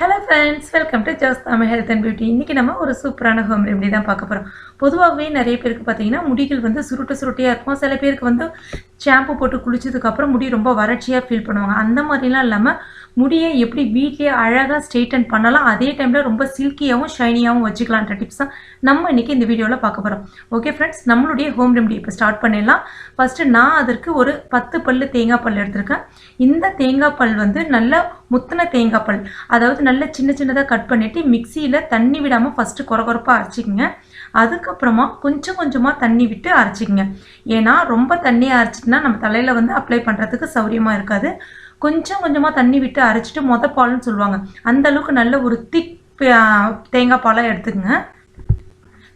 Hello friends welcome to Jo's Tamil health and beauty இன்றைக்கி நம்ம ஒரு சூப்பரான ஹோம் ரெமெடி தான் பார்க்க போகிறோம் பொதுவாகவே நிறைய பேருக்கு பார்த்தீங்கன்னா முடிகள் வந்து சுருட்டு சுருட்டியாக இருக்கும். சில பேருக்கு வந்து ஷாம்பு போட்டு குளிச்சதுக்கப்புறம் முடி ரொம்ப வறட்சியாக ஃபீல் பண்ணுவாங்க. அந்த மாதிரிலாம் இல்லாமல் முடியை எப்படி வீட்லேயே அழகாக ஸ்ட்ரெயிட்டன் பண்ணலாம் அதே டைமில் ரொம்ப சில்கியாகவும் ஷைனியாகவும் வச்சுக்கலான்ற டிப்ஸ் தான் நம்ம இன்றைக்கி இந்த வீடியோவில் பார்க்க போகிறோம் ஓகே ஃப்ரெண்ட்ஸ் நம்மளுடைய ஹோம் ரெமடி இப்போ ஸ்டார்ட் பண்ணிடலாம். ஃபஸ்ட்டு நான் அதற்கு ஒரு பத்து பல்லு தேங்காய் பல் எடுத்திருக்கேன். இந்த தேங்காய் பல் வந்து நல்ல முத்தின தேங்காய் பல் அதாவது நல்ல சின்ன சின்னதாக கட் பண்ணிவிட்டு மிக்சியில் தண்ணி விடாமல் ஃபஸ்ட்டு குறகுறப்பாக அரைச்சிக்கங்க. அதுக்கப்புறமா கொஞ்சம் கொஞ்சமாக தண்ணி விட்டு அரைச்சிக்கங்க. ஏன்னா ரொம்ப தண்ணியாக அரைச்சிட்டுனா நம்ம தலையில் வந்து அப்ளை பண்ணுறதுக்கு சௌரியமாக இருக்காது. கொஞ்சம் கொஞ்சமாக தண்ணி விட்டு அரைச்சிட்டு மொத பால்னு சொல்லுவாங்க. அந்த அளவுக்கு நல்ல ஒரு திக் தேங்காய் பாலாக எடுத்துக்கங்க.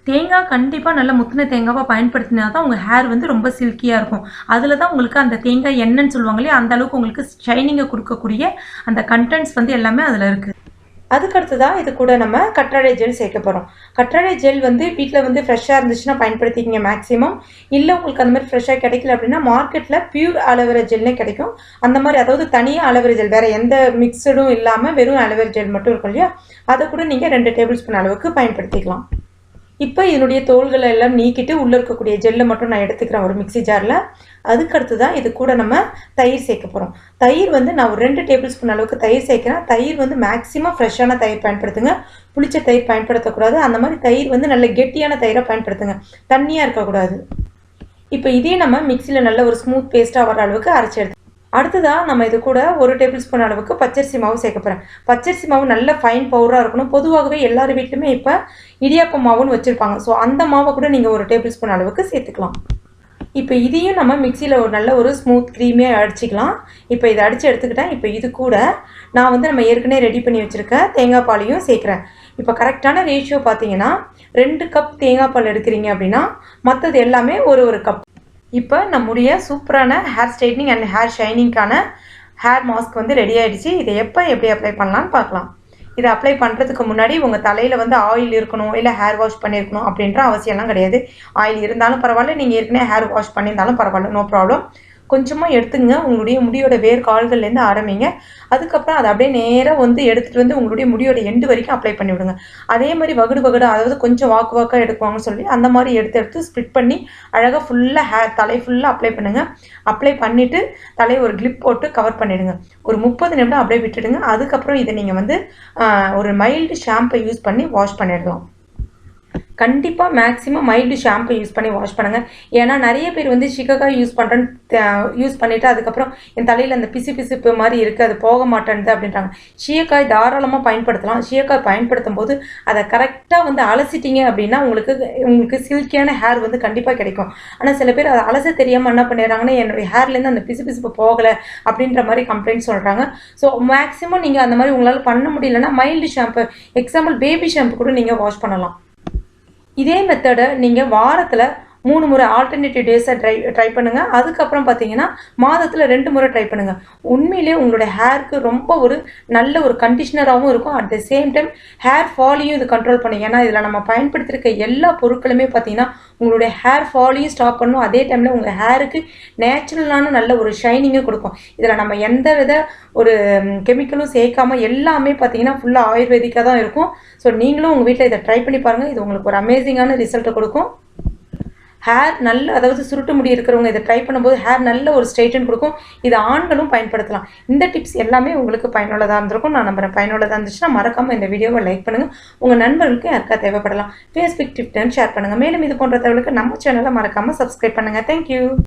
தேங்காய் கண்டிப்பாக நல்ல முத்தின தேங்காவாக பயன்படுத்தினா தான் உங்கள் ஹேர் வந்து ரொம்ப சில்கியாக இருக்கும். அதில் தான் உங்களுக்கு அந்த தேங்காய் எண்ணெய்ன்னு சொல்லுவாங்க இல்லையா அந்த அளவுக்கு உங்களுக்கு ஷைனிங்கை கொடுக்கக்கூடிய அந்த கண்டென்ட்ஸ் வந்து எல்லாமே அதில் இருக்குது அதுக்கடுத்ததாக இது கூட நம்ம கற்றாழை ஜெல் சேர்க்க போகிறோம் கற்றாழை ஜெல் வந்து வீட்டில் வந்து ஃப்ரெஷ்ஷாக இருந்துச்சுன்னா பயன்படுத்திக்கிங்க மேக்ஸிமம் இல்லை உங்களுக்கு அந்த மாதிரி ஃப்ரெஷ்ஷாக கிடைக்கல அப்படின்னா மார்க்கெட்டில் பியூர் அலோவேரா ஜெல்னே கிடைக்கும். அந்த மாதிரி அதாவது தனியாக அலோவேரா ஜெல் வேறு எந்த மிக்சடும் இல்லாமல் வெறும் அலோவேரா ஜெல் மட்டும் இருக்கும் இல்லையா? அதை கூட நீங்கள் ரெண்டு டேபிள் ஸ்பூன் அளவுக்கு பயன்படுத்திக்கலாம். இப்போ இதனுடைய தோள்களை எல்லாம் நீக்கிட்டு உள்ளே இருக்கக்கூடிய ஜெல்லை மட்டும் நான் எடுத்துக்கிறேன் ஒரு மிக்சி ஜாரில் அதுக்கடுத்து தான் இது கூட நம்ம தயிர் சேர்க்க போகிறோம் தயிர் வந்து நான் ஒரு ரெண்டு டேபிள் ஸ்பூன் அளவுக்கு தயிர் சேர்க்கிறேன். தயிர் வந்து மேக்ஸிமம் ஃப்ரெஷ்ஷான தயிர் பயன்படுத்துங்க. புளிச்ச தயிர் பயன்படுத்தக்கூடாது. அந்த மாதிரி தயிர் வந்து நல்ல கெட்டியான தயிரை பயன்படுத்துங்க. தண்ணியாக இருக்கக்கூடாது. இப்போ இதே நம்ம மிக்சியில் நல்ல ஒரு ஸ்மூத் பேஸ்ட்டாக வர அளவுக்கு அரைச்சி எடுத்து அடுத்ததாக நம்ம இது கூட ஒரு டேபிள் ஸ்பூன் அளவுக்கு பச்சரிசி மாவு சேர்க்க போகிறேன் பச்சரிசி மாவு நல்ல ஃபைன் பவுடராக இருக்கணும். பொதுவாகவே எல்லார் வீட்லையுமே இப்போ இடியாப்ப மாவுன்னு வச்சுருப்பாங்க. ஸோ அந்த மாவை கூட நீங்கள் ஒரு டேபிள் ஸ்பூன் அளவுக்கு சேர்த்துக்கலாம். இப்போ இதையும் நம்ம மிக்சியில் ஒரு நல்ல ஒரு ஸ்மூத் க்ரீமியாக அடிச்சிக்கலாம். இப்போ இதை அடித்து எடுத்துக்கிட்டேன். இப்போ இது கூட நான் வந்து நம்ம ஏற்கனவே ரெடி பண்ணி வச்சுருக்க தேங்காய் பாலையும் சேர்க்குறேன். இப்போ கரெக்டான ரேஷியோ பார்த்தீங்கன்னா ரெண்டு கப் தேங்காய் பால் எடுக்கிறீங்க அப்படின்னா மற்றது எல்லாமே ஒரு ஒரு கப் இப்போ நம்முடைய சூப்பரான ஹேர் ஸ்ட்ரைட்னிங் அண்ட் ஹேர் ஷைனிங்க்கான ஹேர் மாஸ்க் வந்து ரெடி ஆகிடுச்சு இதை எப்போ எப்படி அப்ளை பண்ணலான்னு பார்க்கலாம். இதை அப்ளை பண்ணுறதுக்கு முன்னாடி உங்கள் தலையில் வந்து ஆயில் இருக்கணும் இல்லை ஹேர் வாஷ் பண்ணியிருக்கணும் அப்படின்ற அவசியம்லாம் கிடையாது. ஆயில் இருந்தாலும் பரவாயில்ல நீங்கள் ஏற்கனவே ஹேர் வாஷ் பண்ணியிருந்தாலும் பரவாயில்ல நோ ப்ராப்ளம் கொஞ்சமாக எடுத்துங்க. உங்களுடைய முடியோட வேர் கால்கள்லேருந்து ஆரம்பிங்க. அதுக்கப்புறம் அதை அப்படியே நேராக வந்து எடுத்துகிட்டு வந்து உங்களுடைய முடியோட எண்டு வரைக்கும் அப்ளை பண்ணி விடுங்க. அதே மாதிரி வகுடு வகுடு அதாவது கொஞ்சம் வாக்கு வாக்காக எடுக்குவாங்கன்னு சொல்லி அந்த மாதிரி எடுத்து எடுத்து ஸ்ப்ளிட் பண்ணி அழகாக ஃபுல்லாக ஹேர் தலை ஃபுல்லாக அப்ளை பண்ணுங்கள் அப்ளை பண்ணிவிட்டு தலையை ஒரு கிளிப் போட்டு கவர் பண்ணிவிடுங்க ஒரு முப்பது நிமிடம் அப்படியே விட்டுடுங்க. அதுக்கப்புறம் இதை நீங்கள் வந்து ஒரு மைல்டு ஷாம்பை யூஸ் பண்ணி வாஷ் பண்ணிடலாம். கண்டிப்பாக மேக்ஸிமம் மைல்டு ஷாம்பு யூஸ் பண்ணி வாஷ் பண்ணுங்கள் ஏன்னா நிறைய பேர் வந்து ஷிகக்காய் யூஸ் பண்ணுறேன்னு யூஸ் பண்ணிவிட்டு அதுக்கப்புறம் என் தலையில் அந்த பிசு பிசுப்பு மாதிரி இருக்குது அது போக மாட்டேன்து அப்படின்றாங்க. சீயக்காய் தாராளமாக பயன்படுத்தலாம். சீயக்காய் பயன்படுத்தும் போது அதை கரெக்டாக வந்து அலசிட்டிங்க அப்படின்னா உங்களுக்கு உங்களுக்கு சில்கியான ஹேர் வந்து கண்டிப்பாக கிடைக்கும். ஆனால் சில பேர் அதை அலச தெரியாமல் என்ன பண்ணிடுறாங்கன்னா என்னுடைய ஹேர்லேருந்து அந்த பிசு பிசுப்பு போகலை அப்படின்ற மாதிரி கம்ப்ளைண்ட் சொல்கிறாங்க ஸோ மேக்ஸிமம் நீங்கள் அந்த மாதிரி உங்களால் பண்ண முடியலன்னா mild shampoo example baby shampoo கூட நீங்கள் வாஷ் பண்ணலாம். இதே மெத்தடை நீங்கள் வாரத்தில் மூணு முறை ஆல்டர்னேட்டிவ் டேஸை ட்ரை ட்ரை பண்ணுங்கள் அதுக்கப்புறம் பார்த்தீங்கன்னா மாதத்தில் ரெண்டு முறை ட்ரை பண்ணுங்கள் உண்மையிலே உங்களோட ஹேருக்கு ரொம்ப ஒரு நல்ல ஒரு கண்டிஷனராகவும் இருக்கும். At the same time hair ஃபாலையும் இது கண்ட்ரோல் பண்ணும். ஏன்னா இதில் நம்ம பயன்படுத்தியிருக்க எல்லா பொருட்களுமே பார்த்தீங்கன்னா உங்களுடைய ஹேர் ஃபாலையும் ஸ்டாப் பண்ணும். அதே டைமில் உங்கள் ஹேருக்கு நேச்சுரலான நல்ல ஒரு ஷைனிங்கும் கொடுக்கும். இதில் நம்ம எந்த வித ஒரு கெமிக்கலும் சேர்க்காமல் எல்லாமே பார்த்தீங்கன்னா ஃபுல்லாக ஆயுர்வேதிக்காக தான் இருக்கும். ஸோ நீங்களும் உங்கள் வீட்டில் இதை ட்ரை பண்ணி பாருங்கள் இது உங்களுக்கு ஒரு அமேசிங்கான ரிசல்ட்டை கொடுக்கும். ஹேர் நல்ல அதாவது சுருட்டு முடி இருக்கிறவங்க இதை ட்ரை பண்ணும்போது ஹேர் நல்ல ஒரு ஸ்ட்ரைட்டன் கொடுக்கும். இது ஆண்களும் பயன்படுத்தலாம். இந்த டிப்ஸ் எல்லாமே உங்களுக்கு பயனுள்ளதாக இருந்திருக்கும். நான் நம்புறேன் பயனுள்ளதாக இருந்துச்சுன்னா மறக்காமல் இந்த வீடியோவை லைக் பண்ணுங்கள் உங்கள் நண்பர்களுக்கு யாருக்கா தேவைப்படலாம். ஃபேஸ்புக் டிப் ஷேர் பண்ணுங்கள் மேலும் இது போன்ற தகவலுக்கு நம்ம சேனலை மறக்காமல் சப்ஸ்கிரைப் பண்ணுங்கள் தேங்க்யூ